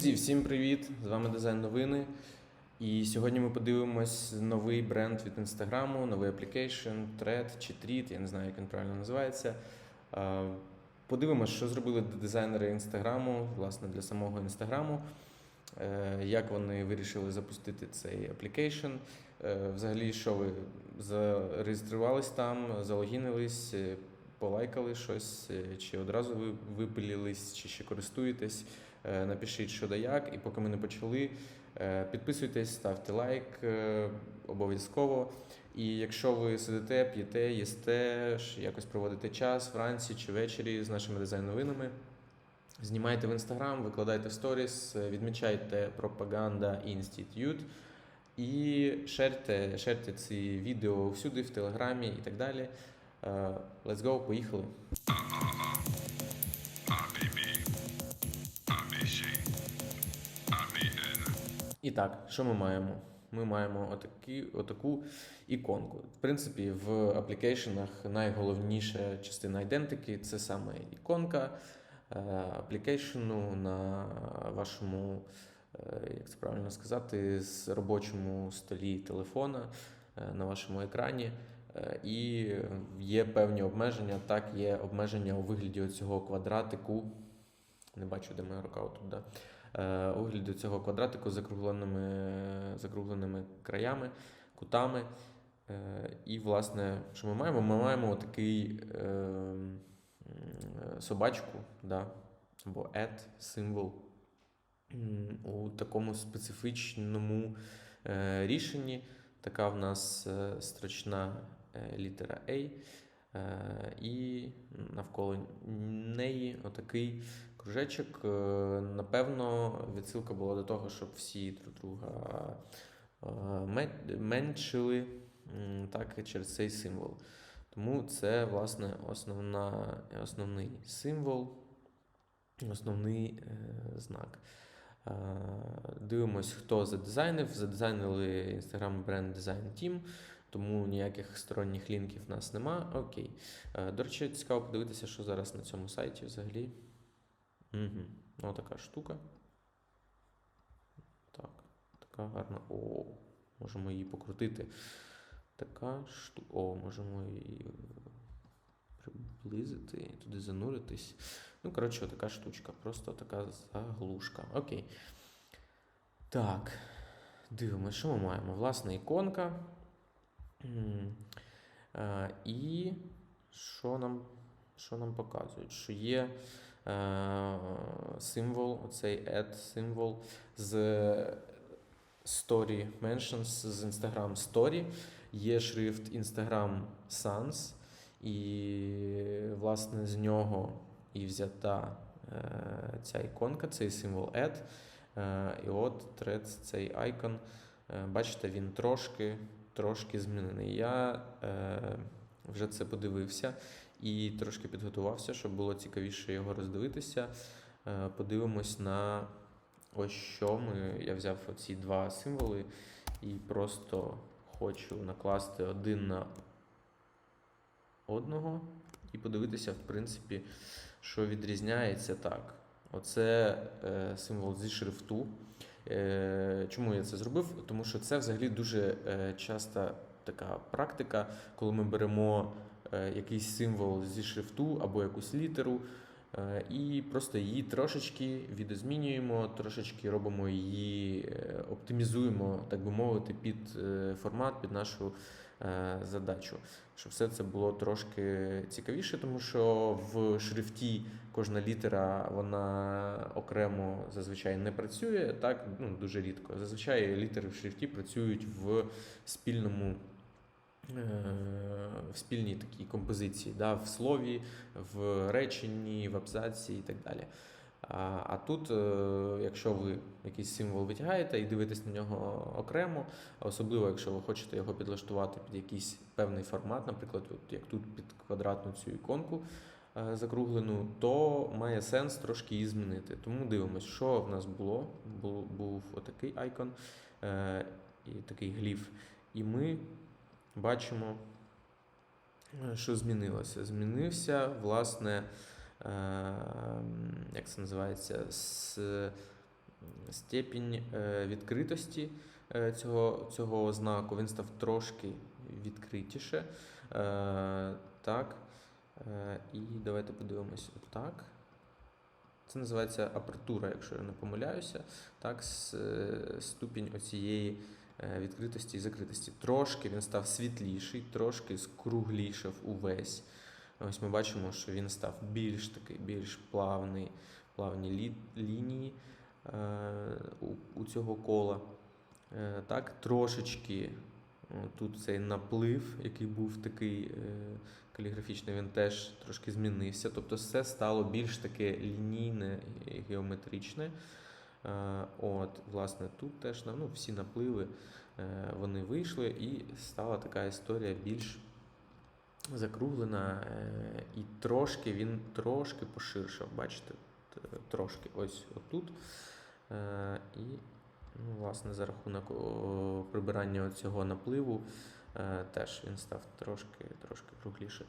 Друзі, всім привіт! З вами Дизайн Новини. І сьогодні ми подивимось новий бренд від інстаграму, новий аплікейшн, Thread чи Treat, я не знаю, як він правильно називається. Подивимось, що зробили дизайнери інстаграму, власне, для самого інстаграму, е, як вони вирішили запустити цей аплікейшн. Взагалі, що ви зареєструвались там, залогінились, полайкали щось, чи одразу ви випилились, чи ще користуєтесь. Е, Напишіть, що да як, і поки ми не почали, е, підписуйтесь, ставте лайк е, обов'язково. І якщо ви сидите, п'єте, їсте, якось проводите час вранці чи ввечері з нашими дизайн-новинами, знімайте в інстаграм, викладайте в сторіс, відмічайте пропаганда інститут і шерте, шерте ці відео всюди, в телеграмі і так далі. Let's go, поїхали. І так, що ми маємо? Ми маємо отакі, отаку іконку. В принципі, в аплікейшенах найголовніша частина ідентики це саме іконка е, аплікейшену на вашому, е, як це правильно сказати, з робочому столі телефона е, на вашому екрані. І є певні обмеження. Так, є обмеження у вигляді цього квадратику. Не бачу, де моя рука отут. Да е, у вигляді цього квадратику з закругленими, закругленими краями, кутами. Е, І, власне, що ми маємо? Ми маємо такий е, собачку, да, або add символ у такому специфічному рішенні. Така в нас строчна літера A. Е, І навколо неї отакий кружечок. Е, Напевно, відсилка була до того, щоб всі друг друга е, меншили так, через цей символ. Тому це, власне, основна, основний символ, основний знак. Дивимось, хто задизайнив. Задизайнили Instagram бренд Design Team, тому ніяких сторонніх лінків в нас нема. Окей. Е, До речі, цікаво подивитися, що зараз на цьому сайті взагалі. Угу. Ось така штука. Так, така гарна. О, можемо її покрутити. Така штука. О, можемо її приблизити туди зануритись. Ну, коротше, така штучка. Просто така заглушка. Окей. Так. Дивимося, що ми маємо? Власне, іконка. Е, І що нам, що нам показують? Що є е, символ, оцей add символ з Story Mentions, з Instagram Story. Є шрифт Instagram Sans, і, власне, з нього і взята е, ця іконка, цей символ add. Е, і от Threads, цей айкон. Е, бачите, він трошки, трошки змінений. Я е, вже це подивився і трошки підготувався, щоб було цікавіше його роздивитися. Е, подивимось на ось що ми. Я взяв оці два символи і просто хочу накласти один на одного і подивитися, в принципі, що відрізняється так. Оце е, символ зі шрифту. Е, чому я це зробив? Тому що це взагалі дуже часто така практика, коли ми беремо е, якийсь символ зі шрифту або якусь літеру. Е, І просто її трошечки відозмінюємо, трошечки робимо її, е, оптимізуємо, так би мовити, під е, формат, під нашу задачу. Щоб все це було трошки цікавіше, тому що в шрифті кожна літера вона окремо зазвичай не працює, так ну дуже рідко. Зазвичай літери в шрифті працюють в спільному. Е, В спільній такій композиції, да, в слові, в реченні, в абзаці і так далі. А, тут, е, якщо ви якийсь символ витягаєте і дивитесь на нього окремо, особливо якщо ви хочете його підлаштувати під якийсь певний формат, наприклад, от як тут під квадратну цю іконку е, закруглену, то має сенс трошки її змінити. Тому дивимось, що в нас було. Був, був отакий айкон і такий гліф. І ми бачимо, е, що змінилося. Змінився, власне, е, як це називається, степінь е, відкритості цього, цього знаку. Він став трошки відкритіше. Так. І давайте подивимось отак. Це називається апертура, якщо я не помиляюся. Так, ступінь оцієї відкритості і закритості. Трошки він став світліший, трошки скруглішав увесь. Ось ми бачимо, що він став більш такий, більш плавний, плавні лі- лінії е, у, у цього кола. Е, так, трошечки тут цей наплив, який був такий е, каліграфічний, він теж трошки змінився. Тобто все стало більш таке лінійне і геометричне. Е, От, власне, тут теж ну, всі напливи е, вони вийшли, і стала така історія більш закруглена. е, І трошки він трошки поширшав. Бачите, трошки ось отут. І, ну, власне, за рахунок прибирання цього напливу теж він став трошки, трошки кругліше.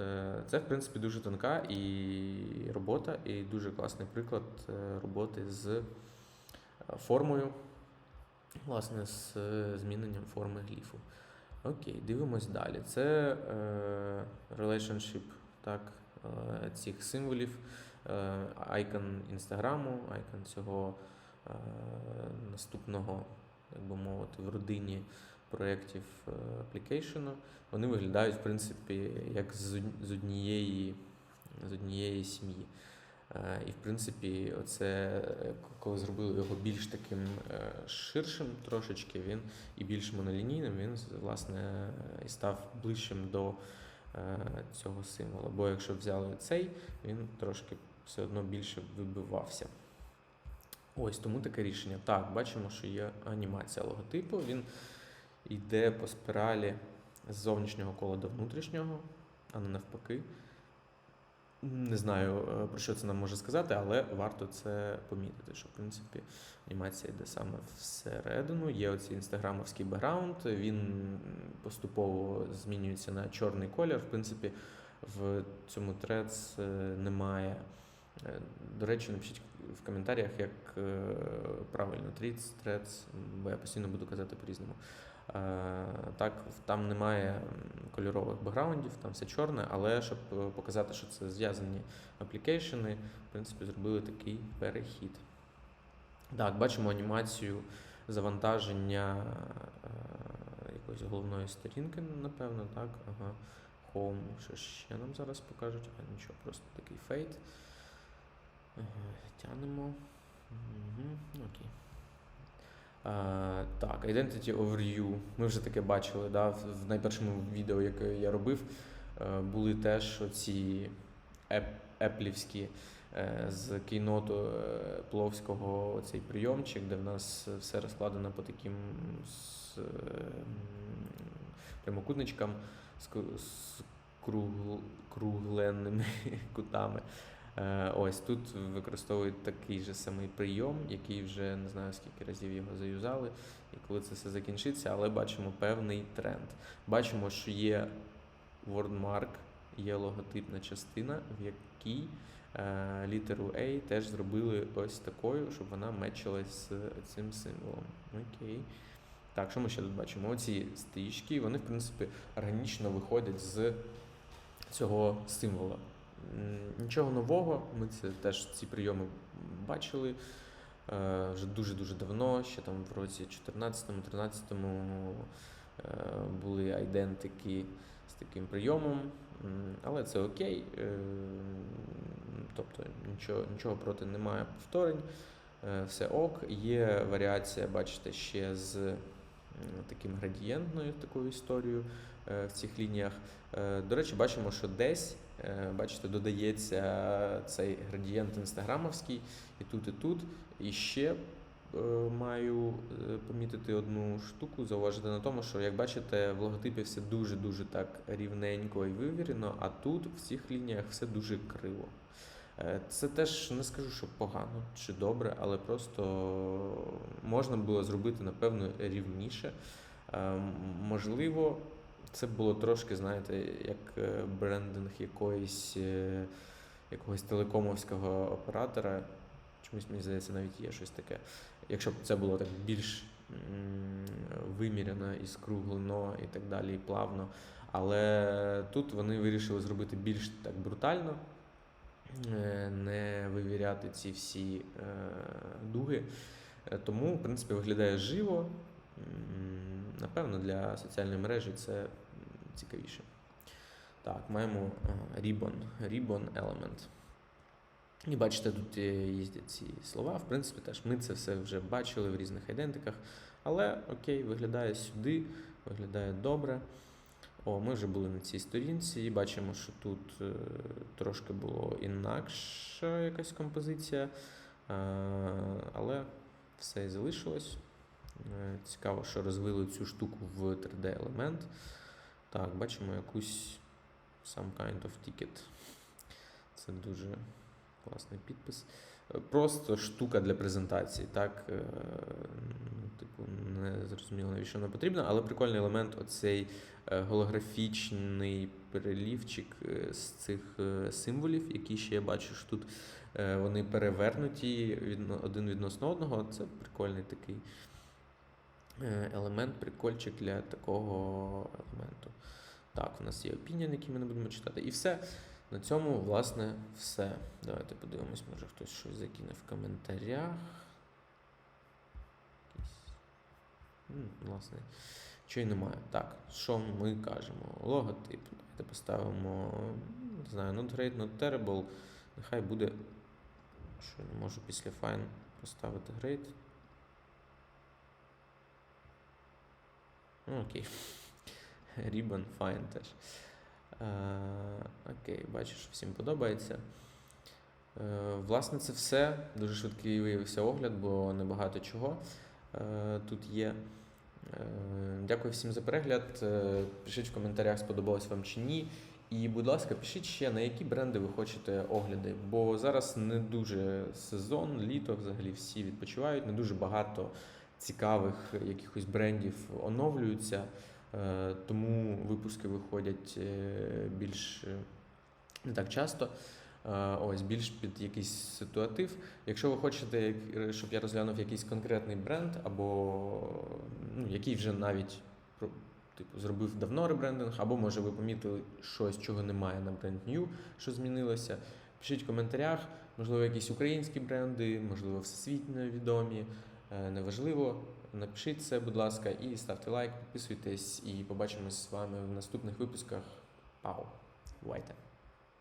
Е, Це, в принципі, дуже тонка і робота, і дуже класний приклад е, роботи з е, формою, власне, з зміненням форми гліфу. Окей, дивимось далі. Це е, relationship так, цих символів, е, айкон інстаграму, айкон цього наступного, як би мовити, в родині проєктів е, application. Вони виглядають, в принципі, як з однієї, з однієї сім'ї. Е, І, в принципі, оце, е, коли зробили його більш таким ширшим трошечки, він і більш монолінійним, він власне і став ближчим до цього символа. Бо якщо взяли цей, він трошки все одно більше вибивався. Ось тому таке рішення. Так, бачимо, що є анімація логотипу. Він йде по спіралі з зовнішнього кола до внутрішнього, а не навпаки. Не знаю, е, про що це нам може сказати, але варто це помітити, що в принципі анімація йде саме всередину. Є оцей інстаграмовський бекграунд, він поступово змінюється на чорний колір. В принципі, в цьому трец немає. Е, До речі, напишіть в коментарях, як е, правильно тріц, трец, бо я постійно буду казати по-різному. Е, Так, там немає кольорових бекграундів, там все чорне, але щоб е, показати, що це зв'язані аплікейшени, в принципі, зробили такий перехід. Так, бачимо анімацію завантаження е, якоїсь головної сторінки, напевно, так. Ага. Home, що ще нам зараз покажуть? А нічого, просто такий фейт. Тянемо. Угу, окей. А, так, Identity Overview. Ми вже таке бачили, да, в найпершому відео, яке я робив, е, були теж ці еплівські е, з кейноту е, Пловського цей прийомчик, де в нас все розкладено по таким ем, прямокутничкам з, ку- з кругл, кругленними кутами. Е, Ось тут використовують такий же самий прийом, який вже не знаю скільки разів його заюзали, і коли це все закінчиться, але бачимо певний тренд. Бачимо, що є wordmark, є логотипна частина, в якій е, літеру A теж зробили ось такою, щоб вона мечилась з цим символом. Окей. Так, що ми ще тут бачимо? Оці стрічки, вони, в принципі, органічно виходять з цього символа. Нічого нового, ми це теж ці прийоми бачили е, вже дуже-дуже давно, ще там в році 14-13 е, були айдентики з таким прийомом, але це окей. е, Тобто нічого, нічого проти немає повторень, все ок. Є варіація, бачите, ще з таким градієнтною такою історією е, в цих лініях. Е, До речі, бачимо, що десь, е, бачите, додається цей градієнт інстаграмовський і тут, і тут. І ще е, маю е, помітити одну штуку, зауважити на тому, що, як бачите, в логотипі все дуже-дуже так рівненько і вивірено, а тут в цих лініях все дуже криво. Е, Це теж не скажу, що погано чи добре, але просто можна було зробити, напевно, рівніше. Е, Можливо, це було трошки, знаєте, як е, брендинг якоїсь, якогось телекомовського оператора. Чомусь мені здається, навіть є щось таке. Якщо б це було так більш виміряно і скруглено і так далі, і плавно. Але тут вони вирішили зробити більш так брутально, не вивіряти ці всі е, дуги. Е, Тому, в принципі, виглядає живо. Напевно, для соціальної мережі це цікавіше. Так, маємо е, Ribbon, Ribbon Element. І бачите, тут е, їздять ці слова. В принципі, теж ми це все вже бачили в різних айдентиках. Але окей, виглядає сюди, виглядає добре. О, ми вже були на цій сторінці і бачимо, що тут е, трошки було інакша якась композиція, е, але все і залишилось. Е, Цікаво, що розвили цю штуку в 3D-елемент. Так, бачимо якусь some kind of ticket. Це дуже класний підпис. Просто штука для презентації. Так, типу, не зрозуміло, навіщо вона потрібна, але прикольний елемент оцей е, голографічний перелівчик е, з цих е, символів, які ще я бачу, тут вони перевернуті один відносно одного. Це прикольний такий елемент, прикольчик для такого елементу. Так, у нас є opinion, який ми не будемо читати. І все. На цьому, власне, все. Давайте подивимось, може хтось щось закине в коментарях. Якийсь. М, Власне, чого й немає. Так, що ми кажемо? Логотип. Давайте поставимо, не знаю, not great, not terrible. Нехай буде. Що я не можу після fine поставити great. Ну, окей. Ribbon fine теж. Е, окей, бачу, що всім подобається. Е, власне, це все. Дуже швидкий виявився огляд, бо небагато чого е, тут є. Е, дякую всім за перегляд. Е, пишіть в коментарях, сподобалось вам чи ні. І, будь ласка, пишіть ще, на які бренди ви хочете огляди, бо зараз не дуже сезон, літо взагалі всі відпочивають, не дуже багато цікавих якихось брендів оновлюються. Е, Тому випуски виходять більш не так часто. Е, Ось більш під якийсь ситуатив. Якщо ви хочете, щоб я розглянув якийсь конкретний бренд, або ну, який вже навіть типу, зробив давно ребрендинг, або може ви помітили щось, чого немає на бренд New, що змінилося. Пишіть в коментарях, можливо, якісь українські бренди, можливо, всесвітньо відомі. Е, Неважливо, напишіть це, будь ласка, і ставте лайк, підписуйтесь, і побачимось з вами в наступних випусках. Пау! Бувайте!